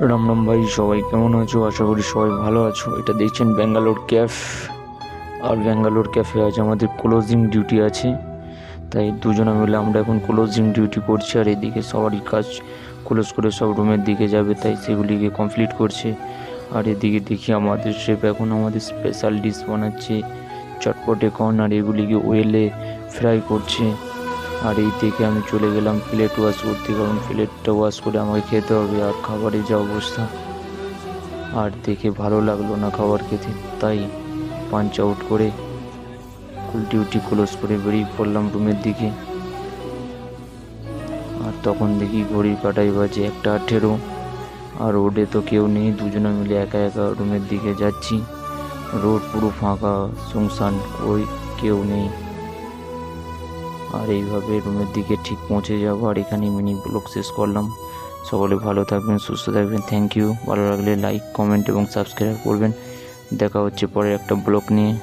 রাম রাম ভাই, সবাই কেমন আছো? আশা করি সবাই ভালো আছো। এটা দেখছেন ব্যাঙ্গালোর ক্যাফ। আর ব্যাঙ্গালোর ক্যাফে আজ আমাদের ক্লোজিং ডিউটি আছে। তাই দুজনে মিলে আমরা এখন ক্লোজিং ডিউটি করছি। আর এদিকে সবারই কাজ ক্লোজ করে সব রুমের দিকে যাবে, তাই সেগুলিকে কমপ্লিট করছে। আর এদিকে দেখি আমাদের শেফ এখন আমাদের স্পেশাল ডিশ বানাচ্ছে। চটপটে কর্ন আর এগুলিকে ওয়েলে ফ্রাই করছে। আর এই থেকে আমি চলে গেলাম প্লেট ওয়াশ করতে, কারণ প্লেটটা ওয়াশ করে আমাকে খেতে হবে আর খাবারের যা অবস্থা। আর দেখে ভালো লাগল না খাবার খেতে, তাই পাঞ্চ আউট করে ডিউটি ক্লোজ করে বেরিয়ে পড়লাম রুমের দিকে। আর তখন দেখি ঘড়ির কাটাই বাজে একটা আঠেরো, আর রোডে তো কেউ নেই, দুজনে মিলে একা একা রুমের দিকে যাচ্ছি। রোড পুরো ফাঁকা শুনশান ওই কেউ নেই। আর এইভাবে রুমের দিকে ঠিক পৌঁছে যাব। আর এখানে মিনি ব্লগ শেষ করলাম। সকলে ভালো থাকবেন, সুস্থ থাকবেন। থ্যাংক ইউ ভালো লাগলে লাইক কমেন্ট এবং সাবস্ক্রাইব করবেন। দেখা হচ্ছে পরে একটা ব্লগ নিয়ে।